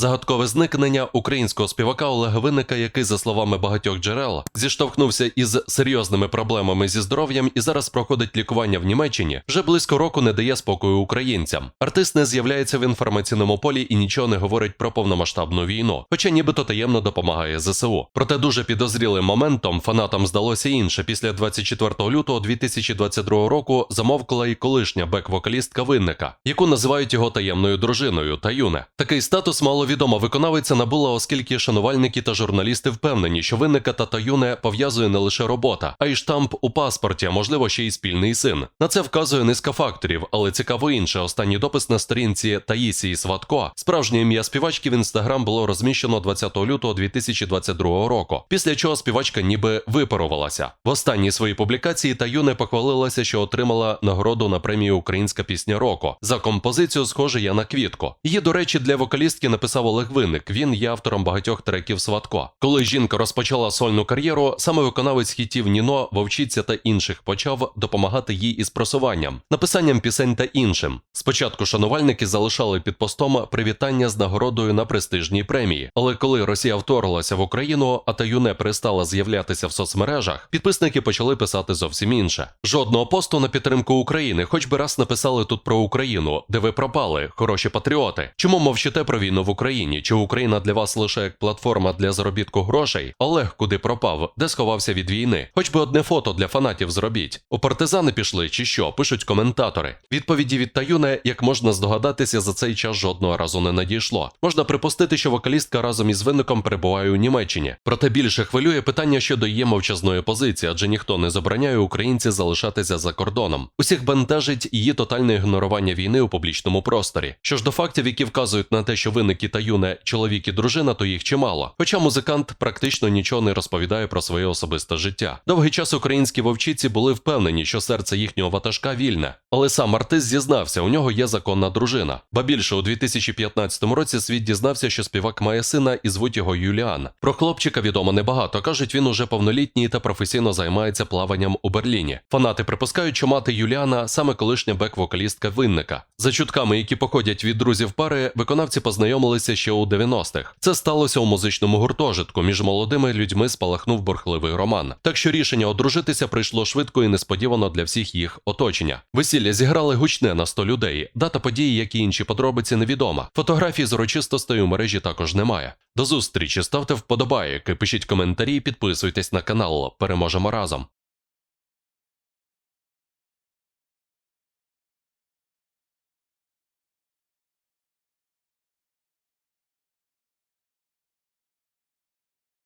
Загадкове зникнення українського співака Олега Винника, який, за словами багатьох джерел, зіштовхнувся із серйозними проблемами зі здоров'ям і зараз проходить лікування в Німеччині, вже близько року не дає спокою українцям. Артист не з'являється в інформаційному полі і нічого не говорить про повномасштабну війну, хоча нібито таємно допомагає ЗСУ. Проте дуже підозрілим моментом фанатам здалося інше. Після 24 лютого 2022 року замовкла і колишня бек-вокалістка Винника, яку називають його таємною дружиною Таюне. Такий статус маловідома виконавиця набула, оскільки шанувальники та журналісти впевнені, що Винника та Таюне пов'язує не лише робота, а й штамп у паспорті, а можливо ще й спільний син. На це вказує низка факторів, але цікаво інше. Останній допис на сторінці Таїсії Сватко. Справжнє ім'я співачки в інстаграм було розміщено 20 лютого 2022 року. Після чого співачка ніби випарувалася. В останній своїй публікації Таюне похвалилася, що отримала нагороду на премію Українська пісня року за композицію Схоже я на квітку. Її, до речі, для вокалістки написав Олег Винник. Він є автором багатьох треків Сватко. Коли жінка розпочала сольну кар'єру, саме виконавець хітів Ніно, Вовчиця та інших почав допомагати їй із просуванням, написанням пісень та іншим. Спочатку шанувальники залишали під постом привітання з нагородою на престижній премії. Але коли Росія вторглася в Україну, а Таюне перестала з'являтися в соцмережах, підписники почали писати зовсім інше. Жодного посту на підтримку України, хоч би раз написали тут про Україну, де ви пропали, хороші патріоти. Чому мовчите про війну в Україні? Чи Україна для вас лише як платформа для заробітку грошей? Олег куди пропав, де сховався від війни? Хоч би одне фото для фанатів зробіть. У партизани пішли чи що? Пишуть коментатори. Відповіді від Таюне, як можна здогадатися, за цей час жодного разу не надійшло. Можна припустити, що вокалістка разом із винником перебуває у Німеччині. Проте більше хвилює питання щодо її мовчазної позиції, адже ніхто не забороняє українці залишатися за кордоном. Усіх бентежить її тотальне ігнорування війни у публічному просторі. Що ж до фактів, які вказують на те, що винники та юне чоловік і дружина, то їх чимало. Хоча музикант практично нічого не розповідає про своє особисте життя. Довгий час українські вовчиці були впевнені, що серце їхнього ватажка вільне. Але сам артист зізнався, у нього є законна дружина. Ба більше у 2015 році світ дізнався, що співак має сина і звуть його Юліан. Про хлопчика відомо небагато. кажуть, він уже повнолітній та професійно займається плаванням у Берліні. Фанати припускають, що мати Юліана саме колишня бек-вокалістка винника. За чутками, які походять від друзів пари, виконавці познайомилися ще у 90-х. Це сталося у музичному гуртожитку. Між молодими людьми спалахнув борхливий роман. Так що рішення одружитися прийшло швидко і несподівано для всіх їх оточення. Весілля зіграли гучне на 100 людей. Дата події, як і інші подробиці, невідома. Фотографій з урочистостей у мережі також немає. До зустрічі ставте вподобайки, пишіть коментарі, підписуйтесь на канал. Переможемо разом.